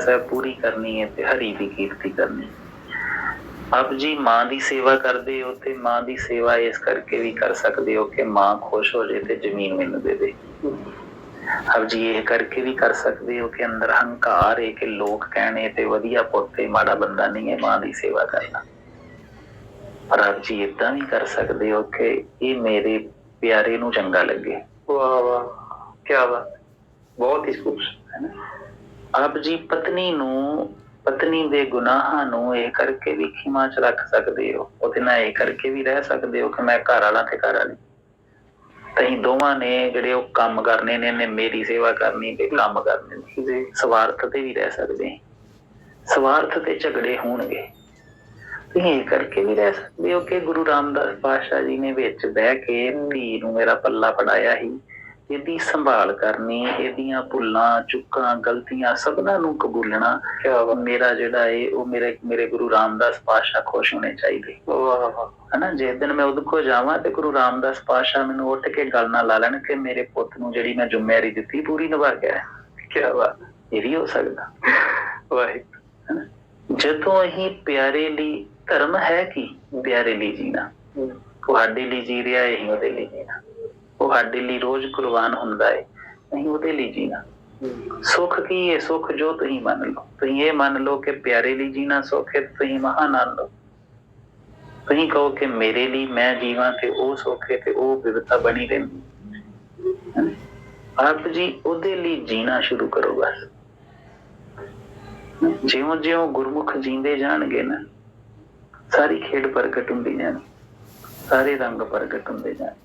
ਸਾਹਿਬ ਪੂਰੀ ਕਰਨੀ ਹੈ ਤੇ ਹਰੀ ਦੀ ਕੀਰਤੀ ਕਰਨੀ ਆਪ ਜੀ ਮਾਂ ਦੀ ਸੇਵਾ ਕਰਦੇ ਹੋ ਤੇ ਮਾਂ ਦੀ ਸੇਵਾ ਇਸ ਕਰਕੇ ਵੀ ਕਰ ਸਕਦੇ ਹੋ ਕਿ ਮਾਂ ਖੁਸ਼ ਹੋ ਜੇ ਤੇ ਜ਼ਮੀਨ ਮੈਨੂੰ ਦੇ ਦੇ। ਆਪ ਜੀ ਇਹ ਕਰਕੇ ਵੀ ਕਰ ਸਕਦੇ ਹੋ ਕਿ ਅੰਦਰ ਹੰਕਾਰ ਹੈ ਕਿ ਲੋਕ ਕਹਿਣੇ ਤੇ ਵਧੀਆ ਪੁੱਤ ਤੇ ਮਾੜਾ ਬੰਦਾ ਨਹੀਂ ਹੈ, ਮਾਂ ਦੀ ਸੇਵਾ ਕਰਨਾ। ਪਰ ਆਪ ਜੀ ਇਦਾਂ ਵੀ ਕਰ ਸਕਦੇ ਹੋ ਕਿ ਇਹ ਮੇਰੇ ਪਿਆਰੇ ਨੂੰ ਚੰਗਾ ਲੱਗੇ। ਵਾਹ ਵਾਹ ਕੀ ਬਾਤ ਬਹੁਤ ਹੀ ਖੂਬਸੂਰਤ ਹੈ ਨਾ? ਆਪ ਜੀ ਪਤਨੀ ਨੂੰ ਪਤਨੀ ਦੇ ਗੁਨਾਹਾਂ ਨੂੰ ਇਹ ਕਰਕੇ ਵੀ ਖਿਮਾ ਚ ਰੱਖ ਸਕਦੇ ਹੋ। ਉਹਦੇ ਨਾਲ ਇਹ ਕਰਕੇ ਵੀ ਰਹਿ ਸਕਦੇ ਹੋ ਕਿ ਮੈਂ ਘਰ ਵਾਲਾ ਤੇ ਘਰ ਵਾਲੀ। ਤਹੀਂ ਦੋਵਾਂ ਨੇ ਜਿਹੜੇ ਉਹ ਕੰਮ ਕਰਨੇ ਨੇ ਨੇ ਮੇਰੀ ਸੇਵਾ ਕਰਨੀ ਤੇ ਕੰਮ ਕਰਨੇ ਨੇ। ਜੀ। ਸਵਾਰਥ ਤੇ ਵੀ ਰਹਿ ਸਕਦੇ। ਸਵਾਰਥ ਤੇ ਝਗੜੇ ਹੋਣਗੇ। ਤੁਸੀਂ ਇਹ ਕਰਕੇ ਵੀ ਰਹਿ ਸਕਦੇ ਹੋ ਕਿ ਗੁਰੂ ਰਾਮਦਾਸ ਪਾਤਸ਼ਾਹ ਜੀ ਨੇ ਵਿੱਚ ਬਹਿ ਕੇ ਧੀ ਨੂੰ ਮੇਰਾ ਪੱਲਾ ਪੜਾਇਆ ਸੀ। ਇਹਦੀ ਸੰਭਾਲ ਕਰਨੀ ਇਹਦੀਆਂ ਭੁੱਲਾਂ ਚੁੱਕਾਂ ਗਲਤੀਆਂ ਸਭਨਾਂ ਨੂੰ ਕਬੂਲਣਾ ਕੀ ਮੇਰਾ ਜਿਹੜਾ ਏ ਉਹ ਮੇਰੇ ਮੇਰੇ ਗੁਰੂ ਰਾਮਦਾਸ ਪਾਤਸ਼ਾਹ ਖੁਸ਼ ਹੋਣੇ ਚਾਹੀਦੇ। ਵਾਹ ਹਨਾ ਜਿਸ ਦਿਨ ਮੈਂ ਉਹਦੇ ਕੋਲ ਜਾਵਾਂ ਤੇ ਗੁਰੂ ਰਾਮਦਾਸ ਪਾਤਸ਼ਾਹ ਮੈਨੂੰ ਉੱਠ ਕੇ ਗੱਲ ਨਾਲ ਲਾ ਲੈਣ ਕਿ ਮੇਰੇ ਪੁੱਤ ਨੂੰ ਜਿਹੜੀ ਮੈਂ ਜ਼ਿੰਮੇਵਾਰੀ ਦਿੱਤੀ ਪੂਰੀ ਨਿਭਾ ਗਿਆ। ਕੀ ਬਾਤ। ਇਹ ਵੀ ਹੋ ਸਕਦਾ। ਵਾਹਿਗੁਰੂ। ਜਦੋਂ ਅਸੀਂ ਪਿਆਰੇ ਲਈ ਧਰਮ ਹੈ ਕੀ? ਪਿਆਰੇ ਲਈ ਜੀਣਾ। ਤੁਹਾਡੇ ਲਈ ਜੀ ਰਿਹਾ ਹੈ, ਅਸੀਂ ਉਹਦੇ ਲਈ ਜੀਣਾ। ਤੁਹਾਡੇ ਲਈ ਰੋਜ਼ ਕੁਰਬਾਨ ਹੁੰਦਾ ਹੈ ਅਸੀਂ ਉਹਦੇ ਲਈ ਜੀਣਾ। ਸੁੱਖ ਕੀ ਹੈ ਸੁੱਖ ਜੋ ਤੁਸੀਂ ਮੰਨ ਲਓ। ਤੁਸੀਂ ਇਹ ਮੰਨ ਲਓ ਕਿ ਪਿਆਰੇ ਲਈ ਜੀਣਾ ਸੁੱਖ ਹੈ ਤੇ ਤੁਸੀਂ ਮਹਾਨੰਦ ਲਓ ਤੁਸੀਂ ਕਹੋ ਕਿ ਮੇਰੇ ਲਈ ਮੈਂ ਜੀਵਾਂ ਤੇ ਉਹ ਸੁੱਖ ਹੈ ਤੇ ਉਹ ਵਿਵਸਥਾ ਬਣੀ ਰਹਿੰਦੀ ਆਪ ਜੀ ਉਹਦੇ ਲਈ ਜੀਣਾ ਸ਼ੁਰੂ ਕਰੋ ਬਸ। ਜਿਉਂ ਜਿਉਂ ਗੁਰਮੁਖ ਜੀਂਦੇ ਜਾਣਗੇ ਨਾ, ਸਾਰੀ ਖੇਡ ਪ੍ਰਗਟ ਹੁੰਦੀ ਜਾਣੀ। ਸਾਰੇ ਰੰਗ ਪ੍ਰਗਟ ਹੁੰਦੇ ਜਾਣ।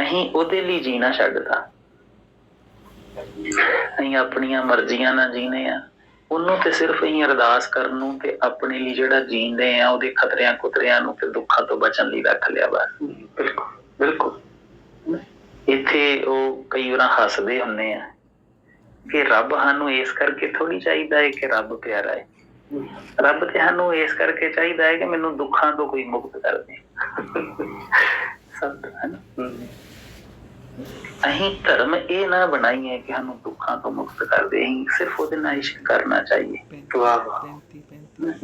ਅਸੀਂ ਉਹਦੇ ਲਈ ਜੀਣਾ ਛੱਡਦਾ ਅਸੀਂ ਆਪਣੀਆਂ ਮਰਜ਼ੀਆਂ ਨਾਲ ਜੀਨੇ ਆ। ਉਹਨੂੰ ਤੇ ਸਿਰਫ ਅਸੀਂ ਅਰਦਾਸ ਕਰਨ ਨੂੰ ਤੇ ਆਪਣੇ ਲਈ ਜਿਹੜਾ ਜੀਂਦੇ ਆ ਉਹਦੇ ਖਤਰਿਆਂ ਕੁਤਰਿਆਂ ਨੂੰ ਤੇ ਦੁੱਖਾਂ ਤੋਂ ਬਚਣ ਲਈ ਰੱਖ ਲਿਆ ਬਸ। ਬਿਲਕੁਲ ਬਿਲਕੁਲ। ਇੱਥੇ ਉਹ ਕਈ ਵਾਰ ਹੱਸਦੇ ਹੁੰਦੇ ਆ ਕਿ ਰੱਬ ਸਾਨੂੰ ਇਸ ਕਰਕੇ ਥੋੜੀ ਚਾਹੀਦਾ ਹੈ ਕਿ ਰੱਬ ਪਿਆਰਾ ਹੈ ਰੱਬ ਤੇ ਸਾਨੂੰ ਇਸ ਕਰਕੇ ਚਾਹੀਦਾ ਹੈ ਕਿ ਮੈਨੂੰ ਦੁੱਖਾਂ ਤੋਂ ਕੋਈ ਮੁਕਤ ਕਰ ਦੇ। ਸਭ ਹੈ ਨਾ। ਅਸੀਂ ਧਰਮ ਇਹ ਨਾ ਬਣਾਈਏ ਕਿ ਸਾਨੂੰ ਦੁੱਖਾਂ ਤੋਂ ਮੁਕਤ ਕਰ ਦੇ। ਅਸੀਂ ਸਿਰਫ ਉਹਦੇ ਨਾਲ ਇਸ਼ਕ ਕਰਨਾ ਚਾਹੀਏ। ਵਾਹ ਵਾਹ।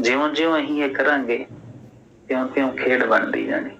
ਜਿਉਂ ਜਿਉਂ ਅਸੀਂ ਇਹ ਕਰਾਂਗੇ ਤਿਉਂ ਤਿਉਂ ਖੇਡ ਬਣਦੀ ਜਾਣੀ।